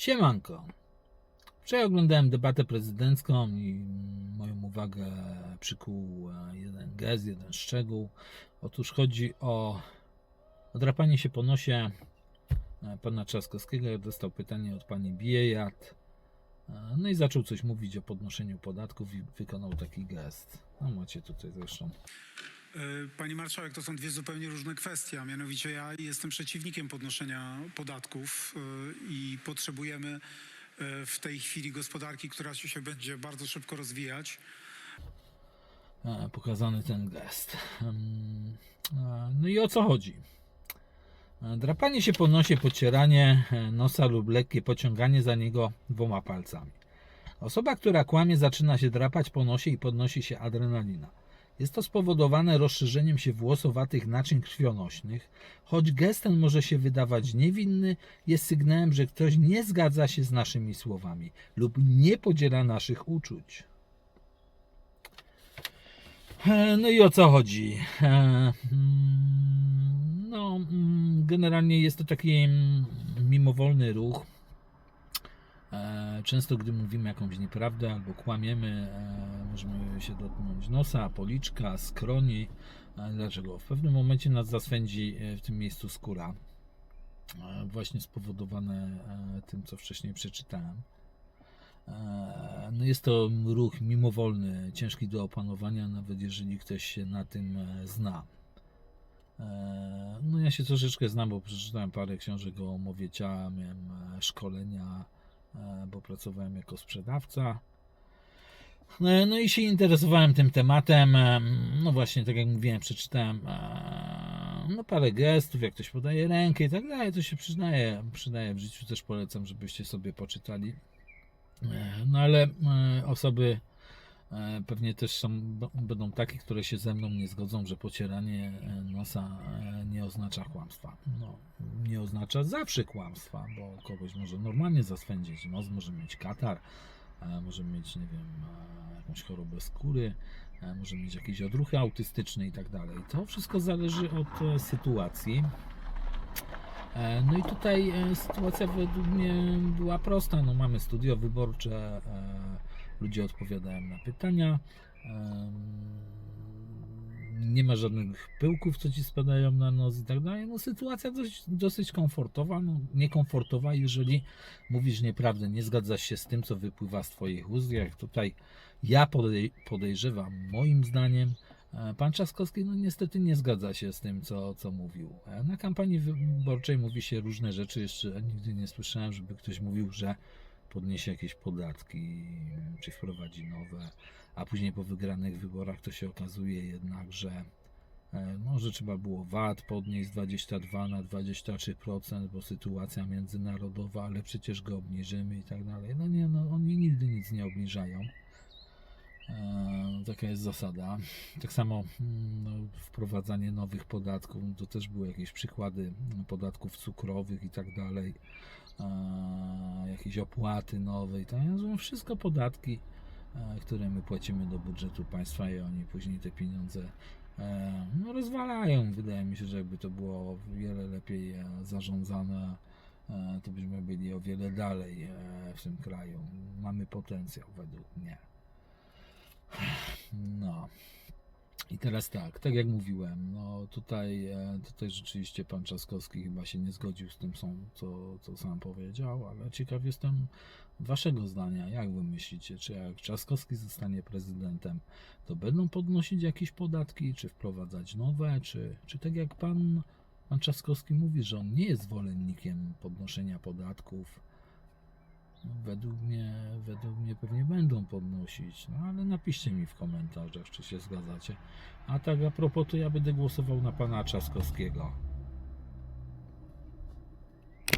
Siemanko. Wczoraj oglądałem debatę prezydencką i moją uwagę przykuł jeden gest, jeden szczegół. Otóż chodzi o odrapanie się po nosie e, pana Trzaskowskiego. Dostał pytanie od pani Biejat. E, No i zaczął coś mówić o podnoszeniu podatków i wykonał taki gest. No macie tutaj zresztą. E, Pani marszałek, to są dwie zupełnie różne kwestie, a mianowicie ja jestem przeciwnikiem podnoszenia podatków e, i potrzebujemy e, w tej chwili gospodarki, która się będzie bardzo szybko rozwijać. e, pokazany ten gest. E, No i o co chodzi? Drapanie się po nosie, pocieranie nosa lub lekkie pociąganie za niego dwoma palcami. Osoba, która kłamie, zaczyna się drapać po nosie i podnosi się adrenalina. Jest to spowodowane rozszerzeniem się włosowatych naczyń krwionośnych. Choć gest ten może się wydawać niewinny, jest sygnałem, że ktoś nie zgadza się z naszymi słowami lub nie podziela naszych uczuć. E, No i o co chodzi? E, mm, No, mm, generalnie jest to taki mm, mimowolny ruch. E, Często, gdy mówimy jakąś nieprawdę albo kłamiemy, e, możemy się dotknąć nosa, policzka, skroni. E, Dlaczego? W pewnym momencie nas zaswędzi w tym miejscu skóra. Właśnie spowodowane tym, co wcześniej przeczytałem. No jest to ruch mimowolny, ciężki do opanowania, nawet jeżeli ktoś się na tym zna. No ja się troszeczkę znam, bo przeczytałem parę książek o mowie ciała, miałem szkolenia, bo pracowałem jako sprzedawca. E, No i się interesowałem tym tematem. E, No właśnie, tak jak mówiłem, przeczytałem e, no parę gestów, jak ktoś podaje rękę i tak dalej, to się przyznaje, przydaje w życiu, też polecam, żebyście sobie poczytali. E, No ale e, osoby e, pewnie też są, będą takie, które się ze mną nie zgodzą, że pocieranie e, nosa e, nie oznacza kłamstwa. No, nie oznacza zawsze kłamstwa, bo kogoś może normalnie zaswędzić nos, może mieć katar, e, może mieć, nie wiem, e, jakąś chorobę skóry, e, może mieć jakieś odruchy autystyczne i tak dalej. To wszystko zależy od e, sytuacji. E, No i tutaj e, sytuacja według mnie była prosta. No, mamy studio wyborcze, e, ludzie odpowiadają na pytania. Nie ma żadnych pyłków, co ci spadają na nos i tak dalej. No sytuacja dość, dosyć komfortowa, no niekomfortowa, jeżeli mówisz nieprawdę, nie zgadzasz się z tym, co wypływa z twoich ust. Jak tutaj ja podej- podejrzewam, moim zdaniem, E, Pan Trzaskowski no niestety nie zgadza się z tym, co, co mówił. E, Na kampanii wyborczej mówi się różne rzeczy. Jeszcze nigdy nie słyszałem, żeby ktoś mówił, że podniesie jakieś podatki, czy wprowadzi nowe, a później po wygranych wyborach to się okazuje jednak, że e, no, że trzeba było VAT podnieść z 22 na 23%, bo sytuacja międzynarodowa, ale przecież go obniżymy i tak dalej. No nie, no oni nigdy nic nie obniżają. E, Taka jest zasada. Tak samo mm, no, wprowadzanie nowych podatków, no to też były jakieś przykłady podatków cukrowych i tak dalej, e, jakieś opłaty nowe i. To są wszystko podatki, e, które my płacimy do budżetu państwa i oni później te pieniądze e, no, rozwalają. Wydaje mi się, że jakby to było wiele lepiej e, zarządzane, to byśmy byli o wiele dalej w tym kraju. Mamy potencjał według mnie. No. I teraz tak, tak jak mówiłem, no tutaj, e, tutaj rzeczywiście pan Trzaskowski chyba się nie zgodził z tym, co, co sam powiedział, ale ciekaw jestem waszego zdania. Jak wy myślicie, czy jak Trzaskowski zostanie prezydentem, to będą podnosić jakieś podatki, czy wprowadzać nowe, czy, czy tak jak pan, pan Trzaskowski mówi, że on nie jest zwolennikiem podnoszenia podatków, według mnie, według mnie pewnie będą podnosić, no ale napiszcie mi w komentarzach, czy się zgadzacie. A tak a propos, to ja będę głosował na pana Trzaskowskiego.